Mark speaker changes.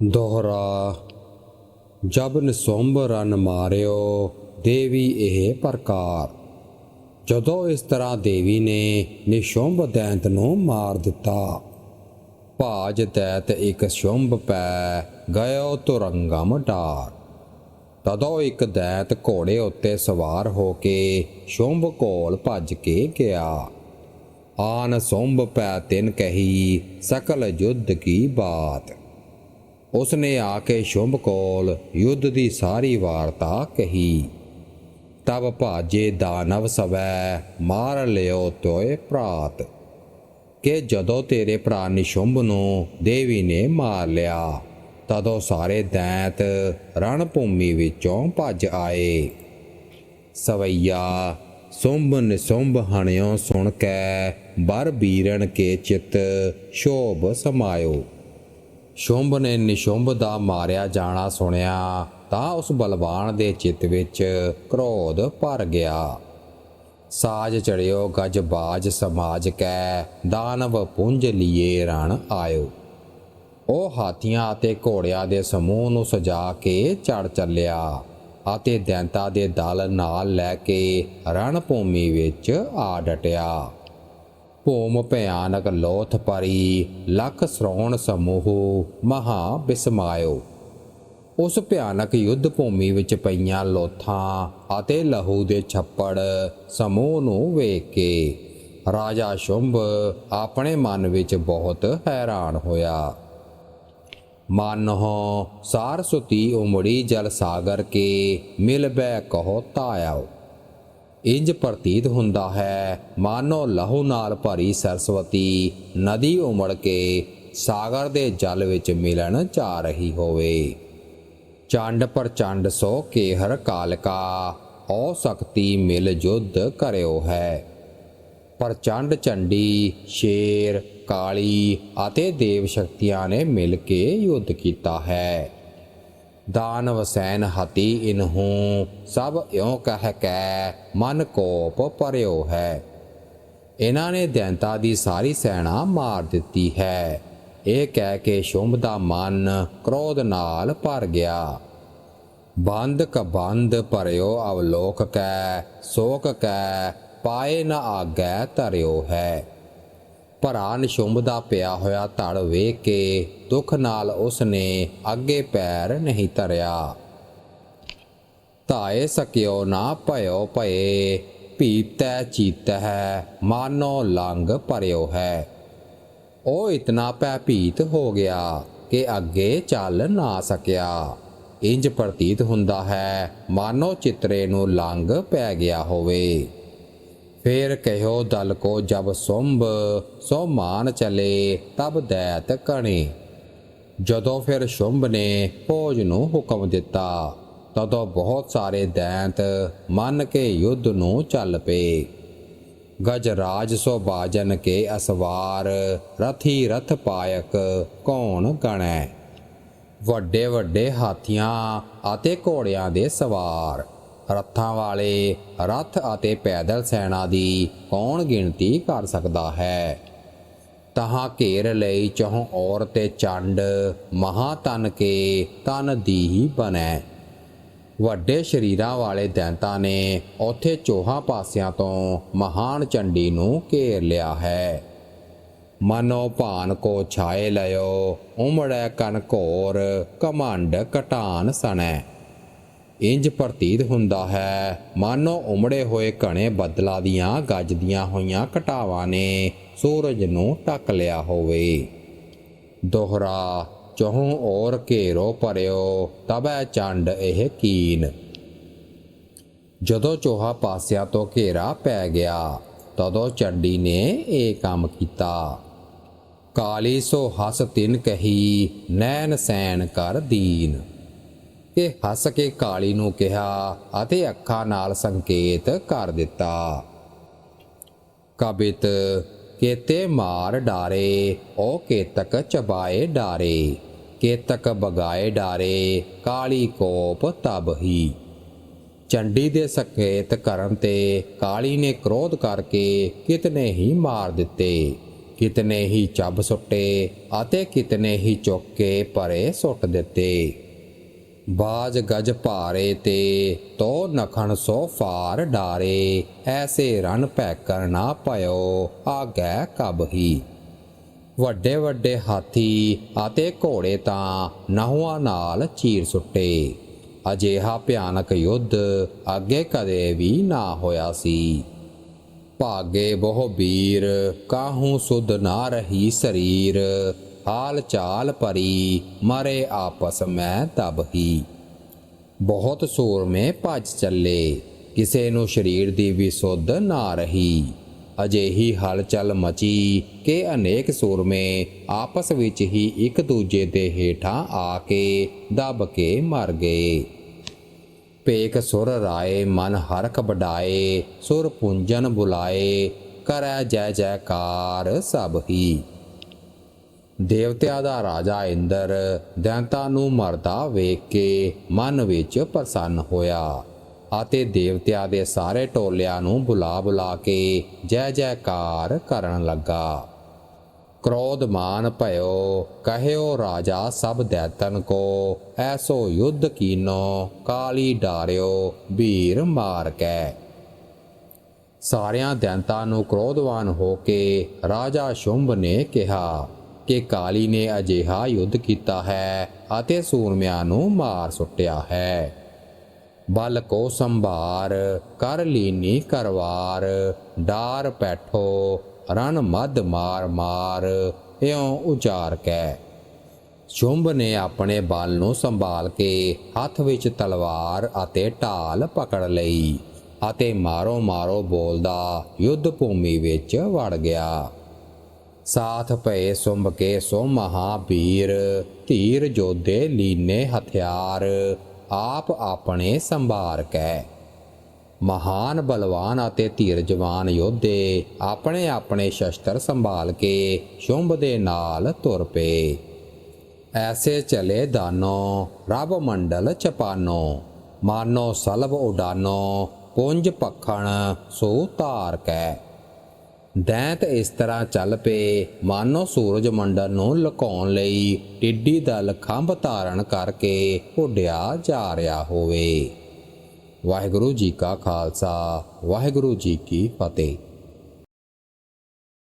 Speaker 1: ਦੋਹਰਾ, ਜਬ ਨਿਸੁੰਭ ਰਨ ਮਾਰਿਓ ਦੇਵੀ ਇਹ ਪ੍ਰਕਾਰ। ਜਦੋਂ ਇਸ ਤਰ੍ਹਾਂ ਦੇਵੀ ਨੇ ਨਿਸ਼ੁੰਭ ਦੈਂਤ ਨੂੰ ਮਾਰ ਦਿੱਤਾ, ਭਾਜ ਦੈਤ ਇੱਕ ਸ਼ੁੰਭ ਪੈ ਗਇਓ ਤੁਰੰਗਮ ਢਾਰ ਤਦੋਂ ਇੱਕ ਦੈਤ ਘੋੜੇ ਉੱਤੇ ਸਵਾਰ ਹੋ ਕੇ ਸ਼ੁੰਭ ਕੋਲ ਭੱਜ ਕੇ ਗਿਆ। ਆਨ ਸੁੰਭ ਪੈ ਤਿਨ ਕਹੀ, ਸਕਲ ਯੁੱਧ ਕੀ ਬਾਤ। ਉਸਨੇ ਆ ਕੇ ਸ਼ੁੰਭ ਕੋਲ ਯੁੱਧ ਦੀ ਸਾਰੀ ਵਾਰਤਾ ਕਹੀ। ਤਬ ਭਾਜੇ ਦਾਨਵ ਸਵੈ, ਮਾਰ ਲਿਓ ਤੋਏ ਭਰਾਤ ਕਿ ਜਦੋਂ ਤੇਰੇ ਭਰਾ ਨਿਸ਼ੁੰਭ ਨੂੰ ਦੇਵੀ ਨੇ ਮਾਰ ਲਿਆ, ਤਦੋਂ ਸਾਰੇ ਦੈਂਤ ਰਣ ਭੂਮੀ ਵਿੱਚੋਂ ਭੱਜ ਆਏ। ਸਵਈਆ, ਸੁੰਭ ਨਿਸੁੰਭ ਹਣਿਓ ਸੁਣ ਕੇ ਬਰ ਬੀਰਣ ਕੇ ਚਿਤ ਸ਼ੋਭ ਸਮਾਇਓ। ਸ਼ੁੰਭ ਨੇ ਨਿਸ਼ੁੰਭ ਦਾ ਮਾਰਿਆ ਜਾਣਾ ਸੁਣਿਆ, ਤਾਂ ਉਸ ਬਲਵਾਨ ਦੇ ਚਿੱਤ ਵਿੱਚ ਕ੍ਰੋਧ ਭਰ ਗਿਆ। ਸਾਜ ਚੜਿਓ, ਗਜ ਬਾਜ ਸਮਾਜ ਕੈ, ਦਾਨਵ ਪੁੰਜ ਲੀਏ ਰਣ ਆਇਓ। ਉਹ ਹਾਥੀਆਂ ਅਤੇ ਘੋੜਿਆਂ ਦੇ ਸਮੂਹ ਨੂੰ ਸਜਾ ਕੇ ਚੜ ਚੱਲਿਆ ਅਤੇ ਦੈਂਤਾ ਦੇ ਦਲ ਨਾਲ ਲੈ ਕੇ ਰਣ ਭੂਮੀ ਵਿੱਚ ਆ ਡਟਿਆ। ਭੂਮ ਭਿਆਨਕ ਲੋਥ ਪਰੀ, ਲੱਖ ਸ਼੍ਰੋਣ ਸਮੂਹ ਮਹਾ ਬਿਸਮਾਇਓ। ਉਸ ਭਿਆਨਕ ਯੁੱਧ ਭੂਮੀ ਵਿੱਚ ਪਈਆਂ ਲੋਥਾਂ ਅਤੇ ਲਹੂ ਦੇ ਛੱਪੜ ਸਮੂਹ ਨੂੰ ਵੇਖ ਕੇ ਰਾਜਾ ਸ਼ੁੰਭ ਆਪਣੇ ਮਨ ਵਿੱਚ ਬਹੁਤ ਹੈਰਾਨ ਹੋਇਆ। ਮਾਨਹੁ ਸਾਰਸੁਤੀ ਉਮੜੀ ਜਲ ਸਾਗਰ ਕੇ, ਮਿਲ ਬੈ ਕਹੋ ਤਾਇਓ। ਇੰਜ ਪ੍ਰਤੀਤ ਹੁੰਦਾ ਹੈ, ਮਾਨੋ ਲਹੂ ਨਾਲ ਭਰੀ ਸਰਸਵਤੀ ਨਦੀ ਉਮੜ ਕੇ ਸਾਗਰ ਦੇ ਜਲ ਵਿੱਚ ਮਿਲਣ ਜਾ ਰਹੀ ਹੋਵੇ। ਚੰਡ ਪ੍ਰਚੰਡ ਸੋ ਕੇਹਰ ਕਾਲਕਾ ਔ ਸਕਤੀ ਮਿਲ ਜੁਧ ਕਰਿਓ ਹੈ। ਪ੍ਰਚੰਡ ਚੰਡੀ, ਸ਼ੇਰ, ਕਾਲੀ ਅਤੇ ਦੇਵ ਸ਼ਕਤੀਆਂ ਨੇ ਮਿਲ ਕੇ ਯੁੱਧ ਕੀਤਾ ਹੈ। ਦਾਨ ਸੈਨ ਹਤੀ ਇਨਹੂ ਸਭ ਇਉਂ ਕਹਿ ਕੈ ਮਨ ਕੋਪ ਪਰਿਓ ਹੈ। ਇਹਨਾਂ ਨੇ ਦੈਂਤਾ ਦੀ ਸਾਰੀ ਸੈਨਾ ਮਾਰ ਦਿੱਤੀ ਹੈ। ਇਹ ਕਹਿ ਕੇ ਸ਼ੁੰਭ ਦਾ ਮਨ ਕ੍ਰੋਧ ਨਾਲ ਭਰ ਗਿਆ। ਬੰਦ ਕ ਬੰਦ ਭਰਿਓ ਅਵਲੋਕ ਕੈ, ਸੋਕ ਕੈ, ਪਾਏ ਨ ਆਗੈ ਧਰਿਓ ਹੈ। ਭਰਾ ਨਿਸ਼ੁੰਭਦਾ ਪਿਆ ਹੋਇਆ ਧੜ ਵੇਖ ਕੇ ਦੁੱਖ ਨਾਲ ਉਸ ਨੇ ਅੱਗੇ ਪੈਰ ਨਹੀਂ ਧਰਿਆ। ਧਾਏ ਸਕਿਓ ਨਾ ਭਇਓ ਭਏ, ਭੀਤੈ ਚੀਤੈ ਮਾਨੋ ਲੰਗ ਭਰਿਓ ਹੈ। ਉਹ ਇਤਨਾ ਭੈ ਭੀਤ ਹੋ ਗਿਆ ਕਿ ਅੱਗੇ ਚੱਲ ਨਾ ਸਕਿਆ। ਇੰਜ ਪ੍ਰਤੀਤ ਹੁੰਦਾ ਹੈ, ਮਾਨੋ ਚਿਤਰੇ ਨੂੰ ਲੰਗ ਪੈ ਗਿਆ ਹੋਵੇ। ਫੇਰ ਕਹਿਓ ਦਲ ਕੋ ਜਬ ਸੁੰਭ, ਸੋ ਮਾਨ ਚਲੇ, ਤਬ ਦੈਤ ਕਣੇ। ਜਦੋਂ ਫਿਰ ਸ਼ੁੰਭ ਨੇ ਫੌਜ ਨੂੰ ਹੁਕਮ ਦਿੱਤਾ, ਤਦੋਂ ਬਹੁਤ ਸਾਰੇ ਦੈਂਤ ਮੰਨ ਕੇ ਯੁੱਧ ਨੂੰ ਚੱਲ ਪਏ। ਗਜ ਰਾਜ ਸੋ ਬਾਜਨ ਕੇ ਅਸਵਾਰ ਰਥੀ ਰਥ ਪਾਇਕ ਕੌਣ ਗਣੈ। ਵੱਡੇ ਵੱਡੇ ਹਾਥੀਆਂ ਅਤੇ ਘੋੜਿਆਂ ਦੇ ਸਵਾਰ। ਰੱਥਾਂ ਵਾਲੇ ਰੱਥ ਅਤੇ ਪੈਦਲ ਸੈਨਾ ਦੀ ਕੌਣ ਗਿਣਤੀ ਕਰ ਸਕਦਾ ਹੈ? ਤਹਾਂ ਘੇਰ ਲਈ ਚਹੁ ਔਰ ਤੇ ਚੰਡ, ਮਹਾ ਤਨ ਕੇ ਤਨ ਦੀ ਹੀ ਬਣੈ। ਵੱਡੇ ਸ਼ਰੀਰਾਂ ਵਾਲੇ ਦੈਂਤਾਂ ਨੇ ਉਥੇ ਚੋਹਾਂ ਪਾਸਿਆਂ ਤੋਂ ਮਹਾਨ ਚੰਡੀ ਨੂੰ ਘੇਰ ਲਿਆ ਹੈ। ਮਨੋ ਭਾਨ ਕੋ ਛਾਏ ਲਿਓ ਉਮੜੈ ਕਨ ਘੋਰ ਕਮੰਡ ਕਟਾਨ ਸਣੈ। ਇੰਜ ਪ੍ਰਤੀਤ ਹੁੰਦਾ ਹੈ, ਮਾਨੋ ਉਮੜੇ ਹੋਏ ਘਣੇ ਬੱਦਲਾਂ ਦੀਆਂ ਗੱਜਦੀਆਂ ਹੋਈਆਂ ਘਟਾਵਾਂ ਨੇ, ਸੂਰਜ ਨੂੰ ਟੱਕ ਲਿਆ ਹੋਵੇ। ਦੋਹਰਾ, ਚਹੂ ਔਰ ਘੇਰੋ ਭਰਿਓ, ਤਬੈ ਚੰਡ ਇਹ ਕੀਨ। ਜਦੋਂ ਚੋਹਾ ਪਾਸਿਆਂ ਤੋਂ ਘੇਰਾ ਪੈ ਗਿਆ, ਤਦੋਂ ਚੰਡੀ ਨੇ ਇਹ ਕੰਮ ਕੀਤਾ। ਕਾਲੀ ਸੋ ਹਸ ਤਿਨ ਕਹੀ, ਨੈਣ ਸੈਨ ਕਰ ਦੀਨ। ਕਿ ਹੱਸ ਕੇ ਕਾਲੀ ਨੂੰ ਕਿਹਾ ਅਤੇ ਅੱਖਾਂ ਨਾਲ ਸੰਕੇਤ ਕਰ ਦਿੱਤਾ। ਕਬਿਤ, ਕੇਤੇ ਮਾਰ ਡਾਰੇ ਉਹ ਕੇਤਕ ਚਬਾਏ ਡਾਰੇ, ਕੇਤਕ ਬਗਾਏ ਡਾਰੇ, ਕਾਲੀ ਕੋਪ ਤਬ ਹੀ। ਚੰਡੀ ਦੇ ਸੰਕੇਤ ਕਰਨ ਤੇ ਕਾਲੀ ਨੇ ਕ੍ਰੋਧ ਕਰਕੇ ਕਿਤਨੇ ਹੀ ਮਾਰ ਦਿੱਤੇ, ਕਿਤਨੇ ਹੀ ਚੱਬ ਸੁੱਟੇ ਅਤੇ ਕਿਤਨੇ ਹੀ ਚੁੱਕ ਕੇ ਪਰੇ ਸੁੱਟ ਦਿੱਤੇ। ਬਾਜ ਗਜ ਭਾਰੇ ਤੇ ਤੋ ਨਖਣ ਸੋ ਫਾਰ ਡਾਰੇ, ਐਸੇ ਰਨ ਪੈਕਰ ਨਾ ਪਇਓ ਆਗੈ ਕਬਹੀ ਵੱਡੇ ਵੱਡੇ ਹਾਥੀ ਅਤੇ ਘੋੜੇ ਤਾਂ ਨਹੁਆਂ ਨਾਲ ਚੀਰ ਸੁੱਟੇ। ਅਜਿਹਾ ਭਿਆਨਕ ਯੁੱਧ ਅੱਗੇ ਕਦੇ ਵੀ ਨਾ ਹੋਇਆ ਸੀ। ਭਾਗੇ ਬਹੁ ਵੀਰ ਕਾਹੂ ਸੁਧ ਨਾ ਰਹੀ ਸਰੀਰ ਹਾਲ ਚਾਲ ਪਰੀ ਮਰੇ ਆਪਸ ਮੈਂ ਤਬ ਹੀ। ਬਹੁਤ ਸੂਰਮੇ ਭੱਜ ਚੱਲੇ, ਕਿਸੇ ਨੂੰ ਸਰੀਰ ਦੀ ਵੀ ਸੁੱਧ ਨਾ ਰਹੀ। ਅਜਿਹੀ ਹਲਚਲ ਮਚੀ ਕਿ ਅਨੇਕ ਸੂਰਮੇ ਆਪਸ ਵਿੱਚ ਹੀ ਇੱਕ ਦੂਜੇ ਦੇ ਹੇਠਾਂ ਆ ਕੇ ਦਬ ਕੇ ਮਰ ਗਏ। ਪੇਕ ਸੁਰ ਰਾਏ, ਮਨ ਹਰਖ ਵਡਾਏ, ਸੁਰ ਪੁੰਜਨ ਬੁਲਾਏ, ਕਰੈ ਜੈ ਜੈਕਾਰ ਸਭ ਹੀ। ਦੇਵਤਿਆਂ ਦਾ ਰਾਜਾ ਇੰਦਰ ਦੈਂਤਾਂ ਨੂੰ ਮਰਦਾ ਵੇਖ ਕੇ ਮਨ ਵਿੱਚ ਪ੍ਰਸੰਨ ਹੋਇਆ ਅਤੇ ਦੇਵਤਿਆਂ ਦੇ ਸਾਰੇ ਟੋਲਿਆਂ ਨੂੰ ਬੁਲਾ ਬੁਲਾ ਕੇ ਜੈ ਜੈਕਾਰ ਕਰਨ ਲੱਗਾ। ਕ੍ਰੋਧਮਾਨ ਭਇਓ, ਕਹਿਓ ਰਾਜਾ ਸਭ ਦੈਤਨ ਕੋ, ਐਸੋ ਯੁੱਧ ਕੀਨੋ, ਕਾਲੀ ਡਾਰਿਓ ਵੀਰ ਮਾਰ ਕੈ। ਸਾਰਿਆਂ ਦੈਂਤਾਂ ਨੂੰ ਕ੍ਰੋਧਵਾਨ ਹੋ ਕੇ ਰਾਜਾ ਸ਼ੁੰਭ ਨੇ ਕਿਹਾ ਕਿ ਕਾਲੀ ਨੇ ਅਜਿਹਾ ਯੁੱਧ ਕੀਤਾ ਹੈ ਅਤੇ ਸੂਰਮਿਆਂ ਨੂੰ ਮਾਰ ਸੁੱਟਿਆ ਹੈ। ਬਲ ਕੋ ਸੰਭਾਰ, ਕਰ ਲੀਨੀ ਕਰਵਾਰ, ਡਾਰ ਪੈਠੋ ਰਣ ਮਦ ਮਾਰ ਮਾਰ, ਇਉਂ ਉਚਾਰ ਕੈ। ਸ਼ੁੰਭ ਨੇ ਆਪਣੇ ਬਲ ਨੂੰ ਸੰਭਾਲ ਕੇ ਹੱਥ ਵਿੱਚ ਤਲਵਾਰ ਅਤੇ ਢਾਲ ਪਕੜ ਲਈ ਅਤੇ ਮਾਰੋ ਮਾਰੋ ਬੋਲਦਾ ਯੁੱਧ ਭੂਮੀ ਵਿੱਚ ਵੜ ਗਿਆ। ਸਾਥ ਭਏ ਸੁੰਭ ਕੇ ਸੋ ਮਹਾਬੀਰ, ਧੀਰ ਜੋਧੇ ਲੀਨੇ ਹਥਿਆਰ, ਆਪ ਆਪਣੇ ਸੰਭਾਰ ਕੈ। ਮਹਾਨ ਬਲਵਾਨ ਅਤੇ ਧੀਰ ਜਵਾਨ ਯੋਧੇ, ਆਪਣੇ ਆਪਣੇ ਸ਼ਸਤਰ ਸੰਭਾਲ ਕੇ ਸ਼ੁੰਭ ਦੇ ਨਾਲ ਤੁਰ ਪਏ। ਐਸੇ ਚਲੇ ਦਾਨੋ, ਰਬ ਮੰਡਲ ਚਪਾਨੋ ਮਾਨੋ ਸਲਬ ਉਡਾਨੋ, ਪੁੰਜ ਪਖਣ ਸੋ ਧਾਰ ਕੈ। ਦੈਂਤ ਇਸ ਤਰ੍ਹਾਂ ਚੱਲ ਪਏ। ਮਾਨੋ ਸੂਰਜ ਮੰਡਲ ਨੂੰ ਲੁਕਾਉਣ ਲਈ ਟਿੱਡੀ ਦਲ ਖੰਭ ਧਾਰਨ ਕਰਕੇ ਉੱਡਿਆ ਜਾ ਰਿਹਾ ਹੋਵੇ। ਵਾਹਿਗੁਰੂ ਜੀ ਕਾ ਖਾਲਸਾ, ਵਾਹਿਗੁਰੂ ਜੀ ਕੀ ਫਤਿਹ।